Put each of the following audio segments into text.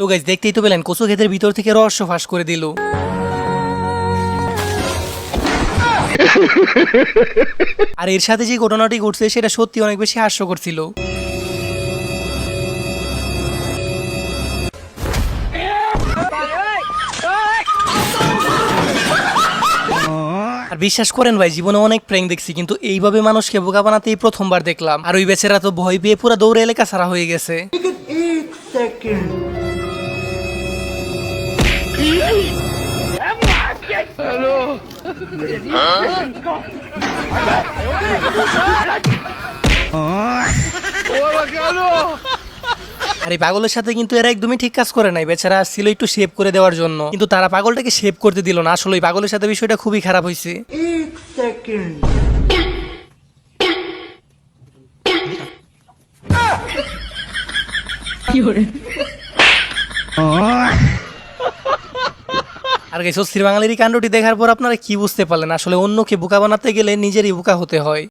তো গাইজ দেখতেই তো পেলেন কচু ক্ষেতের ভিতর থেকে রহস্য ফাঁস করে দিল। আর এর সাথে যে ঘটনাটি ঘটছে, সেটা সত্যি অনেক বেশি হাস্যকর ছিল। আর বিশ্বাস করেন ভাই জীবনে অনেক প্র্যাঙ্ক দেখছি কিন্তু এইভাবে মানুষকে বোকা বানাতে এই প্রথমবার দেখলাম। আর ওই বেচারা তো ভয় পেয়ে পুরো দৌড়ে এলাকা ছাড়া হয়ে গেছে। আর এই পাগলের সাথে কিন্তু এরা একদমই ঠিক কাজ করে নাই। বেচারা আসছিল একটু শেভ করে দেওয়ার জন্য। কিন্তু তারা পাগলটাকে শেভ করতে দিল না। আসলে ওই পাগলের সাথে বিষয়টা খুবই খারাপ হয়েছে। আর গেছে অস্থির বাঙালির কাণ্ডটি দেখার পর আপনারা কি বুঝতে পারলেন? আসলে অন্যকে বোকা বানাতে গেলে নিজেরই বোকা হতে হয়।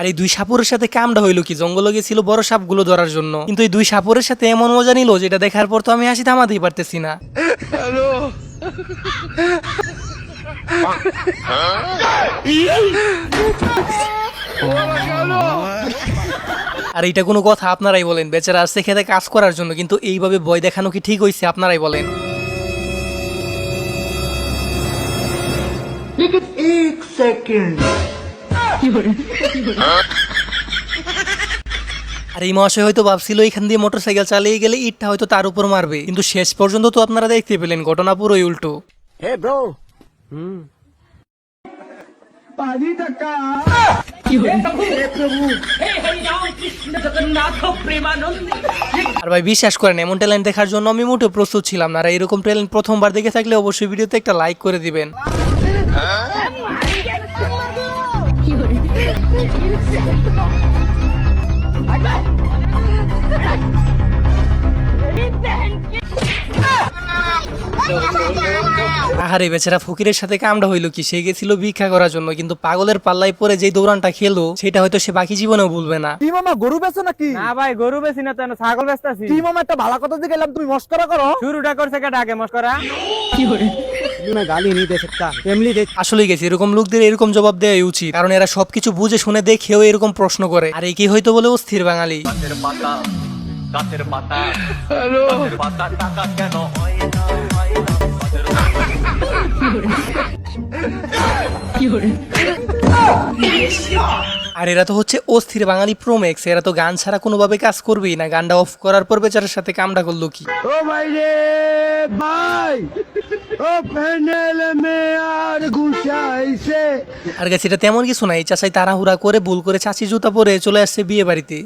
আর এই দুই সাপুরের সাথে কামটা হইল কি? জঙ্গলে গেছিল বড় সাপগুলো ধরার জন্য। কিন্তু এই দুই সাপুরের সাথে এমন মজা নিল যেটা দেখার পর তো আমি হাসি থামাতেই পারতেছি না। আর এইটা কোনো কথা আপনারাই বলেন। বেচারা আসছে খেতে কাজ করার জন্য কিন্তু এইভাবে ভয় দেখানো কি ঠিক হয়েছে আপনারাই বলেন। আর এই মহাশয় হয়তো ভাবছিল এখান দিয়ে মোটরসাইকেল চালিয়ে গেলে ইটটা হয়তো তার উপর মারবে। কিন্তু শেষ পর্যন্ত তো আপনারা দেখতে পেলেন ঘটনা পুরোই উল্টো। আর ভাই বিশ্বাস করেন এমন ট্যালেন্ট দেখার জন্য আমি মোটেও প্রস্তুত ছিলাম না। আর এরকম ট্যালেন্ট প্রথমবার দেখে থাকলে অবশ্যই ভিডিওতে একটা লাইক করে দিবেন। আহারে বেচারা ফকিরের সাথে কামড়া হইল কি? সে গেছিল ভিক্ষা করার জন্য কিন্তু পাগলের পাল্লায় পরে যে দৌড়ানটা খেলো সেটা হয়তো সে বাকি জীবনেও ভুলবে না। কি মামা গরু বেছো নাকি? না ভাই গরু বেশি না তো ছাগল ব্যস্ত আছি কি মামা একটা ভালো কথা দিয়ে গেলাম তুমি মস্করা করো। শুরুটা করছে কেটা আগে মস্করা? না গালি নি দে একটা ফ্যামিলি দে। আসলেই গেছে এরকম লোকদের এরকম জবাব দেওয়াই উচিত। কারণ এরা সবকিছু বুঝে শুনে দেখেও এরকম প্রশ্ন করে। আর এই কি হয়তো বলে অস্থির বাঙালি। গাছের পাতা গাছের পাতা টাকা কেন হয় না হয় না গাছের আর এরা তো হচ্ছে অস্থির বাঙালি প্রোমেক্স এরা তো গান ছাড়া কোনোভাবে কাজ করবেই না। গানটা অফ করার পর বেচারার সাথে কামটা করল কি? ও ভাই রে ভাই! ও প্যানেল মে আর ঘুষাইছে। আর গেছে এটা তেমন কিছু নাই চাচাই তাড়াহুড়া করে ভুল করে চাচি জুতা পরে চলে আসছে বিয়ে বাড়িতে।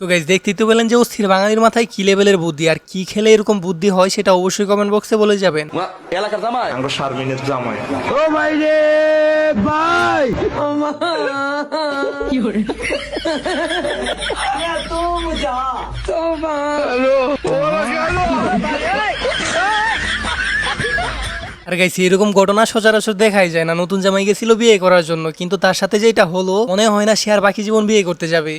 তো গাইজ দেখতেই তো পেলেন যে অস্থির বাঙালির মাথায় কি লেভেলের বুদ্ধি আর কি খেলে এরকম বুদ্ধি হয় সেটা অবশ্যই কমেন্ট বক্সে বলে যাবেন। ও ভাই রে ভাই! আর গাইছি এরকম ঘটনা সচরাচর দেখাই যায় না। নতুন জামাই গেছিল বিয়ে করার জন্য কিন্তু তার সাথে যেটা হলো মনে হয় না সে আর বাকি জীবন বিয়ে করতে যাবে।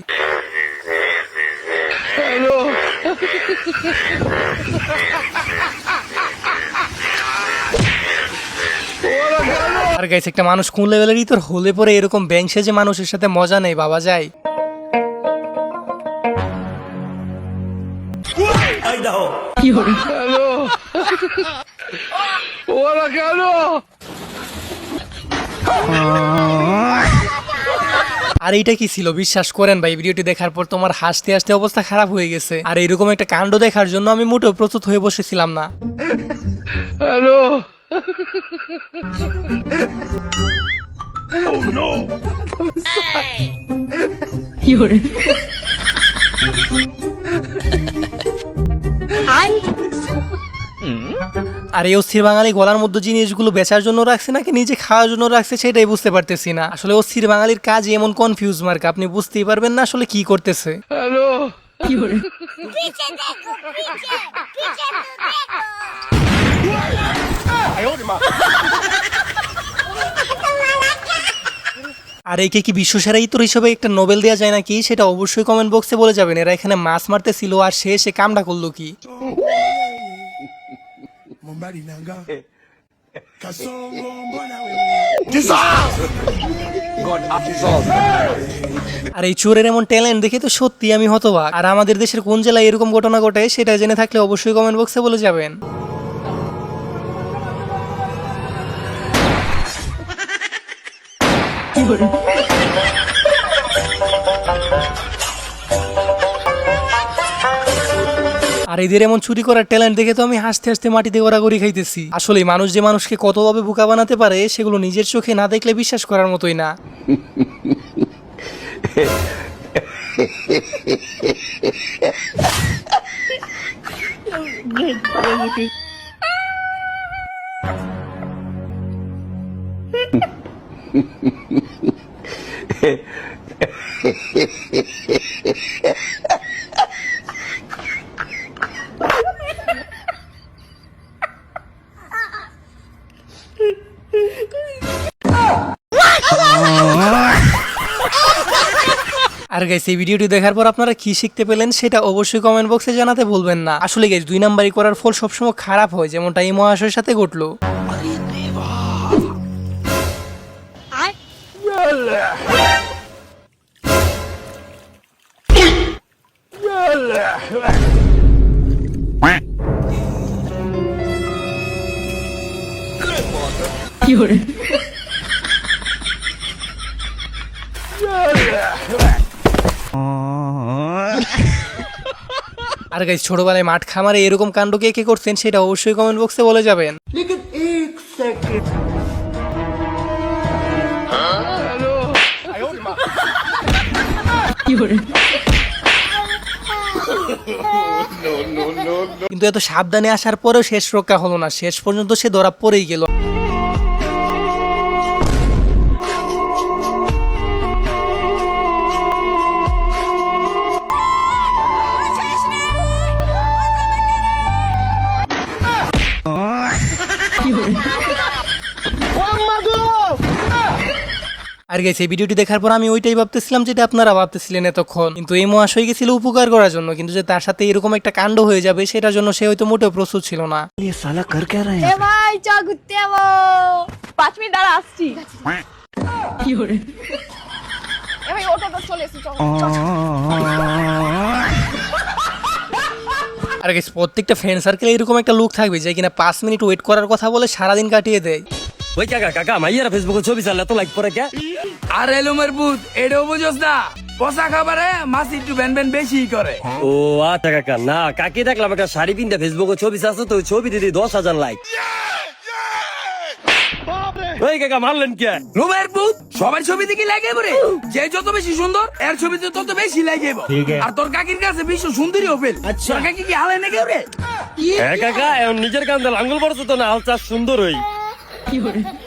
আর গাইছে একটা মানুষ কোন লেভেলেরই তোর হলে পরে এরকম ব্যাংক যে মানুষের সাথে মজা নেই বাবা যায়। আর এইটা কি ছিল? বিশ্বাস করেন ভাই ভিডিওটি দেখার পর তোমার হাসতে হাসতে অবস্থা খারাপ হয়ে গেছে। আর এরকম একটা কাণ্ড দেখার জন্য আমি মোটেও প্রস্তুত হয়ে বসেছিলাম না। আর এই অস্থির বাঙালি গলার মধ্যে জিনিসগুলো বেচার জন্য রাখছে নাকি নিজে খাওয়ার জন্য রাখছে সেটাই বুঝতে পারতেছি না। আসলে অস্থির বাঙালির কাজ এমন কনফিউজ মার্ক আপনি বুঝতেই পারবেন না আসলে কি করতেছে। হ্যালো। আর একে কি বিশ্ব সেরা ইতর হিসেবে একটা নোবেল দেওয়া যায় নাকি? সেটা অবশ্যই কমেন্ট বক্সে বলে যাবেন। এরা এখানে মাছ মারতেছিল আর সে সে কামটা করল কি? Mombari nanga. Kasongo mbona God আর এই চোরের এমন ট্যালেন্ট দেখে তো সত্যি আমি হতবাক। আর আমাদের দেশের কোন জেলায় এরকম ঘটনা ঘটে সেটা জেনে থাকলে অবশ্যই কমেন্ট বক্সে বলে যাবেন। আর এদের এমন চুরি করার ট্যালেন্ট দেখে তো আমি হাসতে হাসতে মাটিতে গড়াগড়ি খাইতেছি। আসলে মানুষ যে মানুষকে কতভাবে বোকা বানাতে পারে, সেগুলো নিজের চোখে না দেখলে বিশ্বাস করার মতোই না। আর গাইস এই ভিডিওটি দেখার পর আপনারা কি শিখতে পেলেন সেটা অবশ্যই কমেন্ট বক্সে জানাতে ভুলবেন না। আসলে গাইস দুই নাম্বারই করার ফল সবসময় খারাপ হয়, যেমনটা এই মহাশয়ের সাথে ঘটলো। আর গাইস ছোটবেলায় মাঠ খামারে এরকম কাণ্ড কে কে করছেন সেটা অবশ্যই কমেন্ট বক্সে বলে যাবেন। কিন্তু এত সাবধানে আসার পরেও শেষ রক্ষা হলো না। শেষ পর্যন্ত সে ধরা পড়েই গেল। আর গেছে ভিডিওটি দেখার পর আমি ওইটাই ভাবতেছিলাম যেটা আপনারা ভাবতেছিলেন এতক্ষণ। কিন্তু এই মহাশয় গেছিল উপকার করার জন্য কিন্তু যে তার সাথে এরকম একটা কাণ্ড হয়ে যাবে সেটার জন্য সে হয়তো মোটেও প্রস্তুত ছিল না। ভাই চ ঘুরতে যাব। পাঁচ মিনিট দাঁড়া আসছি। এ ভাই ওটা তো চলে এসেছি আর গেছে প্রত্যেকটা ফ্রেন্ড সার্কেলে এরকম একটা লোক থাকবে যে কিনা পাঁচ মিনিট ওয়েট করার কথা বলে সারাদিন কাটিয়ে দেয়। ওই কাকা কাকা মাইয়ারা ফেসবুকে ছবি চাললে তো লাইক পরে কে? আর এলুমের বুধ এটাও বুঝোস না। পচা খাবারে মাছ একটু ব্যান ব্যান বেশি করে। ও আচ্ছা কাকা না কাকি দেখলাম একটা শাড়ি পিনতে ফেসবুকে ছবি চাচ্ছে তো ছবি দিদি দশ হাজার লাইক ওই কাকা মারলেন কে? রুমের বুধ সবার ছবি দেখি লাগে বরে যে যত বেশি সুন্দর এর ছবিতে তত বেশি লাগে আর তোর কাকির কাছে বিশ্ব সুন্দরী ওপেল তোর কাকি কি হালে নাকি রে হ্যাঁ কাকা এখন নিজের কান্দে লাঙ্গল পড়ছে তো না হাল চাষ সুন্দর হই।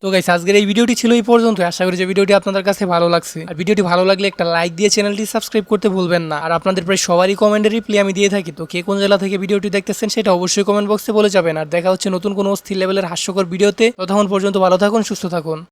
তো গাইস আজকের এই ভিডিওটি ছিল এই পর্যন্ত। আশা করি যে ভিডিওটি আপনাদের কাছে ভালো লাগছে। আর ভিডিওটি ভালো লাগলে একটা লাইক দিয়ে চ্যানেলটি সাবস্ক্রাইব করতে ভুলবেন না। আর আপনাদের প্রায় সবারই কমেন্টের রিপ্লাই আমি দিয়ে থাকি। তো কে কোন জেলা থেকে ভিডিওটি দেখতেছেন সেটা অবশ্যই কমেন্ট বক্সে বলে যাবেন। আর দেখা হচ্ছে নতুন কোনো অস্থির লেভেলের হাস্যকর ভিডিওতে ততক্ষণ পর্যন্ত ভালো থাকুন, সুস্থ থাকুন।